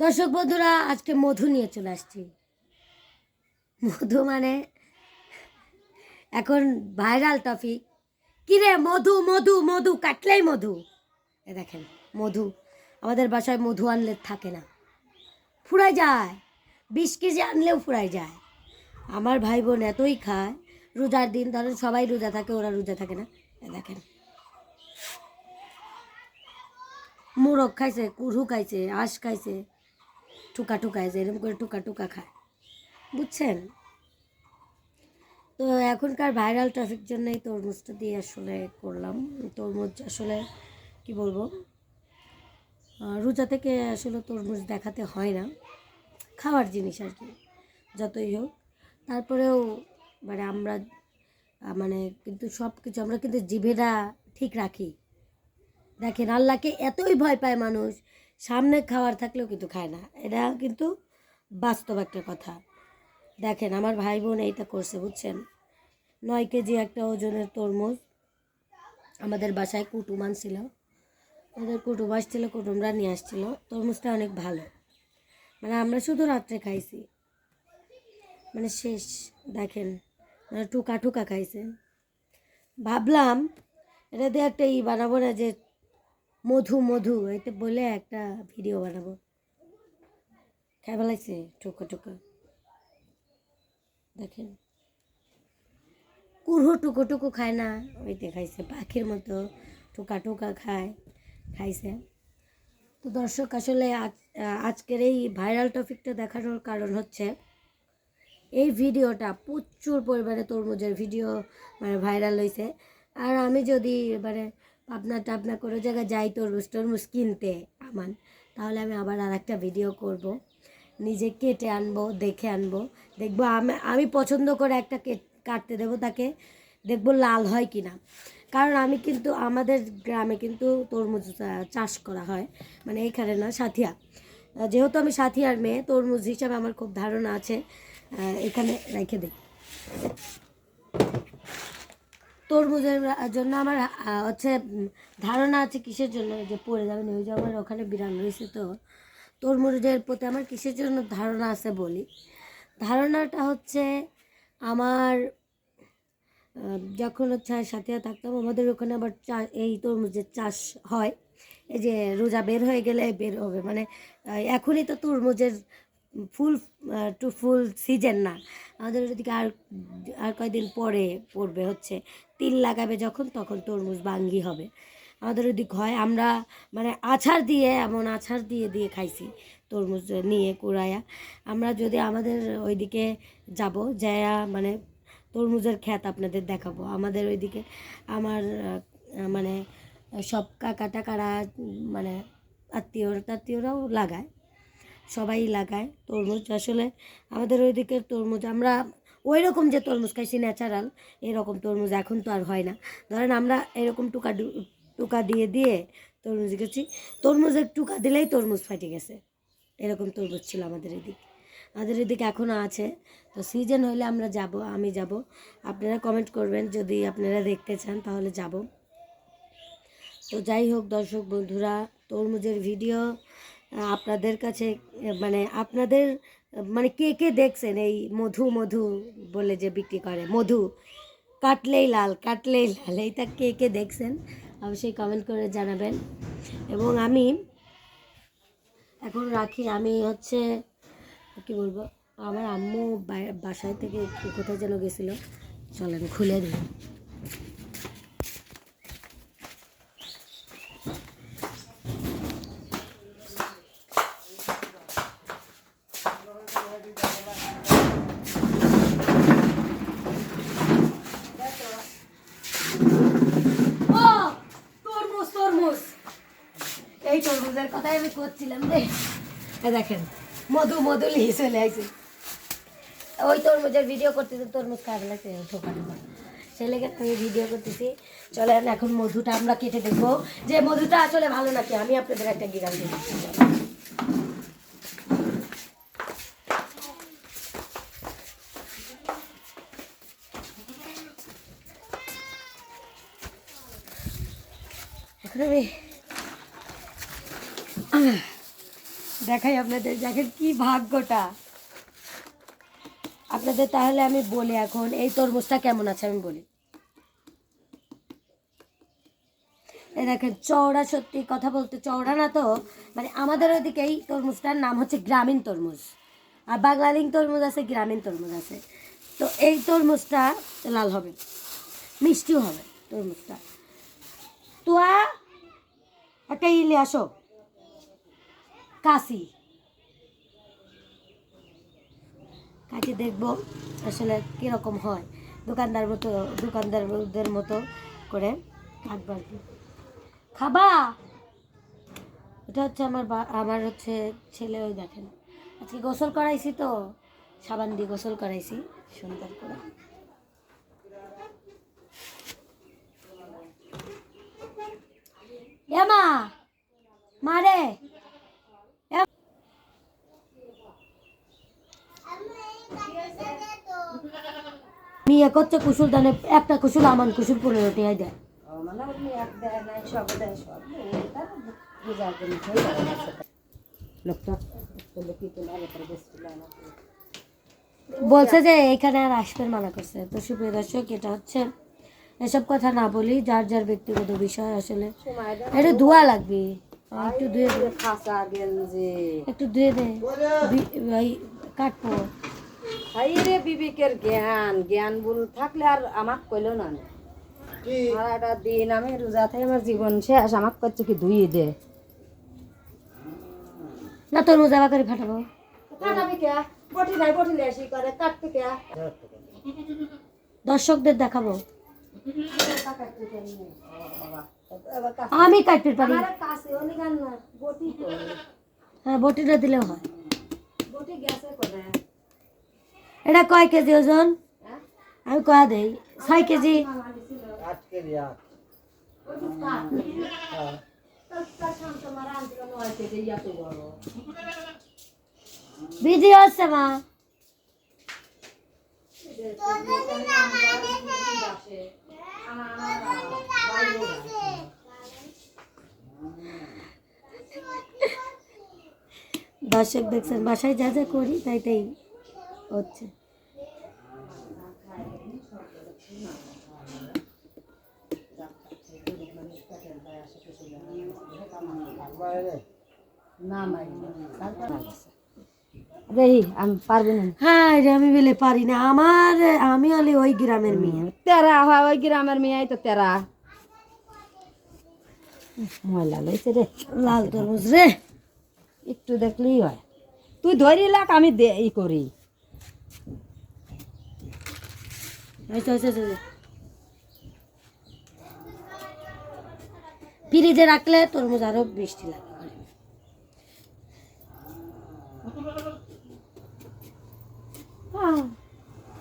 দর্শক বন্ধুরা, আজকে মধু নিয়ে চলে আসছি। মধু মানে এখন ভাইরাল টপিক। কিরে মধু মধু মধু, কাটলেই মধু। এ দেখেন, মধু। আমাদের বাসায় মধু আনলে থাকে না। ফুরাই যায়। বিশ কেজি আনলেও ফুরাই যায়। আমার ভাই বোন এতই খায়, রোজার দিন ধরেন সবাই রোজা থাকে, ওরা রোজা থাকে না। এ দেখেন। মুরগ খাইছে কুরু খাইছে, আঁশ খাইছে। টুকা টুকাইছে এরকম করে টুকা টুকা খায়। বুঝছেন? তো এখনকার ভাইরাল ট্রাফিক জন্যই তরমুজটা দিয়ে আসলে করলাম। তরমুজ আসলে, কি বলব? রোজা থেকে আসলে তরমুজ দেখাতে হয় না। খাওয়ার জিনিস আর কি, যতই হোক। তারপরেও মানে আমরা মানে কিন্তু সব কিছু আমরা কিন্তু জিভেটা ঠিক রাখি। দেখেন, আল্লাহকে এতই ভয় পায় মানুষ সামনে খাওয়ার থাকলেও কিন্তু খায় না। এটা কিন্তু বাস্তব একটা কথা। দেখেন, আমার ভাই বোন এইটা করছে, বুঝছেন? নয় কেজি একটা ওজনের তরমুজ আমাদের বাসায় কুটুম আনছিল। আমাদের কুটুম আসছিল কুটুমরা নিয়ে আসছিল। তরমুজটা অনেক ভালো। মানে আমরা শুধু রাত্রে খাইছি। মানে শেষ, দেখেন। মানে টুকা টুকা খাইছে। ভাবলাম এটা দিয়ে একটা ই বানাবো না যে মধু মধু, এতে বলে একটা ভিডিও বানাবো। খাই ফেলাইছে টুকা টুকা দেখেন। কুড়ো টুকু টুকু খায় না? ওইতে খাইছে, পাখির মতো টুকা টুকা খায়, খাইছে। তো দর্শক, আসলে আজ- আজকের এই ভাইরাল টপিকটা দেখানোর কারণ হচ্ছে, এই ভিডিওটা প্রচুর পরিমাণে তরমুজের ভিডিও মানে ভাইরাল হয়েছে আর আমি যদি মানে পাবনা টাবনা কোনো জায়গায় যাই তো তরমুজ টরমুজ কিনতে আমার তাহলে আমি আবার আর একটা ভিডিও করব। নিজে কেটে আনব, দেখে আনব। দেখব আমি আমি পছন্দ করে একটা কেট- কাটতে দেবো, তাকে দেখব লাল হয় কি না কারণ আমি কিন্তু, আমাদের গ্রামে কিন্তু তরমুজ চাষ করা হয়। মানে এখানে না, সাথিয়া। যেহেতু আমি সাথিয়ার মেয়ে, তরমুজ হিসাবে আমার খুব ধারণা আছে। এখানে রেখে দিই তরমুজের জন্য আমার হচ্ছে ধারণা আছে কিসের জন্য যে পড়ে যাবেন ওই যে আমার ওখানে বিড়াল রয়েছে তো, তরমুজের প্রতি আমার কিসের জন্য ধারণা আছে বলি? ধারণাটা হচ্ছে আমার যখন হচ্ছে সাথে থাকতাম, আমাদের ওখানে আবার চা, এই তরমুজের চাষ হয়। এই যে রোজা বের হয়ে গেলে বের হবে মানে এখনই তো তরমুজের ফুল টু ফুল সিজন না। আমাদের ওদিকে আর আর কয়দিন পরে পড়বে হচ্ছে। তিল লাগাবে যখন, তখন তরমুজ বাঙ্গি হবে। আমাদের ওদিক হয়, আমরা মানে আছাড় দিয়ে, এমন আছাড় দিয়ে দিয়ে খাইছি তরমুজ নিয়ে কুড়াইয়া। আমরা যদি আমাদের ওইদিকে যাব যায়া মানে তরমুজের খ্যাত আপনাদের দেখাবো। আমাদের ওইদিকে আমার মানে সব কাকা টাকারা মানে আত্মীয় আত্মীয়রাও লাগায়। সবাই লাগায় তরমুজ। আসলে আমাদের ওইদিকের তরমুজ, আমরা ওই রকম যে তরমুজ খাইছি ন্যাচারাল এরকম তরমুজ এখন তো আর হয় না। ধরেন আমরা এরকম টুকা টুকা দিয়ে দিয়ে তরমুজ গেছি। তরমুজের টুকা দিলেই তরমুজ ফাটে গেছে। এরকম তরমুজ ছিল আমাদের এদিকে। আমাদের এদিকে এখনও আছে। তো সিজন হলে আমরা যাব, আমি যাব। আপনারা কমেন্ট করবেন, যদি আপনারা দেখতে চান তাহলে যাব। তো যাই হোক দর্শক বন্ধুরা, তরমুজের ভিডিও আপনাদের কাছে মানে আপনাদের মানে কে কে দেখছেন এই মধু মধু বলে যে বিক্রি করে? মধু। কাটলেই লাল কাটলেই লাল। এইটা কে কে দেখছেন? অবশ্যই কমেন্ট করে জানাবেন। এবং আমি এখন রাখি, আমি হচ্ছে, কি বলব, আমার আম্মু বাসায় থেকে কোথায় যেন গেছিল। চলেন, খুলে দিই ও তরমুজ তরমুজ তরমুজের কথাই আমি করছিলাম রে। দেখেন, মধু মধু নিয়ে চলে আসে ওই তরমুজের ভিডিও করতেছে, তরমুজ খাওয়া লাগছে ঠোকানো সেই লেগে আমি ভিডিও করতেছি। চলেন এখন মধুটা আমরা কেটে দেখব। যে মধুটা আসলে ভালো নাকি, আমি আপনাদের একটা গিরাম দিই এখন আমি দেখাই আপনাদের, দেখেন কি ভাগ্যটা। আপনাদের তাহলে আমি বলি এখন, এই তরমুজটা কেমন আছে আমি বলি। দেখেন, চওড়া সত্যি কথা বলতে চওড়া না তো মানে আমাদের ওইদিকে এই তরমুজটার নাম হচ্ছে গ্রামীণ তরমুজ। আর বাংলালিং তরমুজ আছে, গ্রামীণ তরমুজ আছে। তো এই তরমুজটা লাল হবে, মিষ্টিও হবে তরমুজটা। তোয়া একটা ইলে আসো। কাশি। কাছে দেখব আসলে কীরকম হয়। দোকানদার মতো, দোকানদারদের মতো করে কাটবো আর কি। খাবা? এটা হচ্ছে আমার আমার হচ্ছে ছেলে ওই দেখেন। আজকে গোসল করাইছি তো, সাবান দিয়ে গোসল করাইছি, সুন্দর করে। এমা মারে করছে কুসুল দানে একটা কুসুল আমান কুসুল পনেরো টাকায় দেয়। বলছে যে এখানে আর আসবেন মানা করছে। তো সুপ্রিয় দর্শক এটা হচ্ছে এসব কথা না বলি যার যার ব্যক্তিগত বিষয় আসলে। এটা ধোয়া লাগবে। একটু ধুয়ে একটু ধুয়ে দে। কাটবো। হাই রে বিবেকের জ্ঞান জ্ঞান বল থাকলে আর আমাক কইলো না একটা দিন আমি রোজা থেকে আমার জীবন শেষ আমাক করছে কি ধুয়ে দে। না তোর মোজা করে ফাটাবো। কাটাবি কে? বটি নাই বটি লেসি করে কাটতে কে? দর্শকদের দেখাবো। আমি কাটতে পারি। আমার কাছে অনেক গান না বটি তো। হ্যাঁ বটিটা দিলেও হয়। বটি গেছে করে। এটা কয় কেজি ওজন? আমি কয়া দেই ছয় কেজি। বিজি হচ্ছে মা। দর্শক দেখছেন বাসায় যা যা করি তাই তাই। হচ্ছে। দেখি আমি পারবি না। হ্যাঁ আমি বলে পারি না। আমার আমি হলে ওই গ্রামের মেয়ে। তেরা হয় ওই গ্রামের মেয়ে তো তেরা। ময়লা লইছে রে। লাল তরমুজ রে। একটু দেখলেই হয়। তুই ধরি লাগ আমি ই করি এই তো, এই তো, এই তো। ফ্রিজে রাখলে তরমুজ আরও বৃষ্টি লাগে।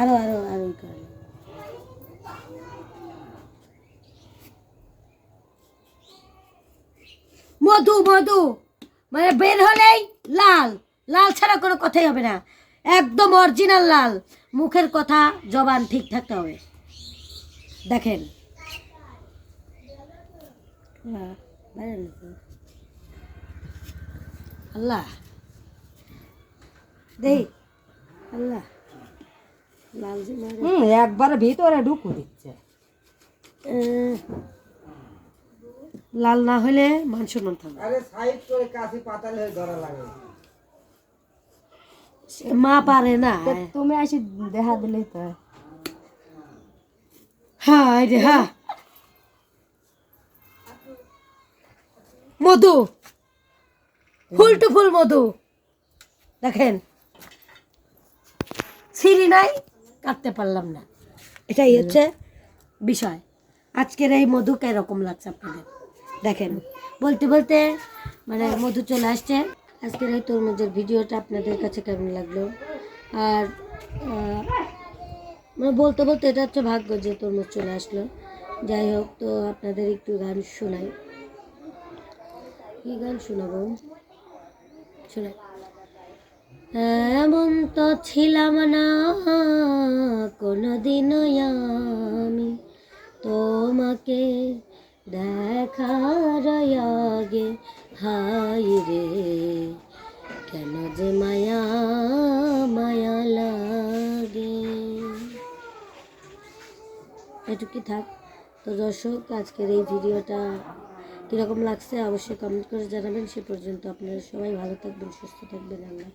আরও আরও আরও। মধু মধু। মানে বের হলেই লাল। লাল ছাড়া কোনো কথাই হবে না। একদম অরিজিনাল লাল। মুখের কথা জবান ঠিক থাকতে হবে। দেখেন। তো। আল্লাহ। দেই। আল্লাহ। লাল যে মারে। হুম একবার ভিতরে ঢুকু দিচ্ছে। লাল না হলে মান সম্মান থাকবে। আরে সাইড করে কাশি পাতালে ধরা লাগে। মা পারে না। তুমি আসি দেখা দিলেই তো। হ্যাঁ যে হ্যাঁ মধু। ফুল টু ফুল মধু। দেখেন। সিঁড়ি নাই কাটতে পারলাম না। এটাই হচ্ছে বিষয়। আজকের এই মধু কীরকম লাগছে আপনাদের? দেখেন। বলতে বলতে মানে মধু চলে আসছে। আজকের এই তরমুজের ভিডিওটা আপনাদের কাছে কেমন লাগল? আর মানে বলতে বলতে এটা হচ্ছে ভাগ্য যে তরমুজ চলে আসলো। যাই হোক, তো আপনাদের একটু গান শোনাই। কি গান শোনাবো? শোনাই। এমন তো ছিলাম না, কোনোদিনও আমি তোমাকে দেখার আগে হাই রে, কেন যে মায়া মায়া লাগে? এটুকুই থাক। তো দর্শক, আজকের এই ভিডিওটা কীরকম লাগছে অবশ্যই কমেন্ট করে জানাবেন। সে পর্যন্ত আপনারা সবাই ভালো থাকবেন, সুস্থ থাকবেন। আল্লাহ।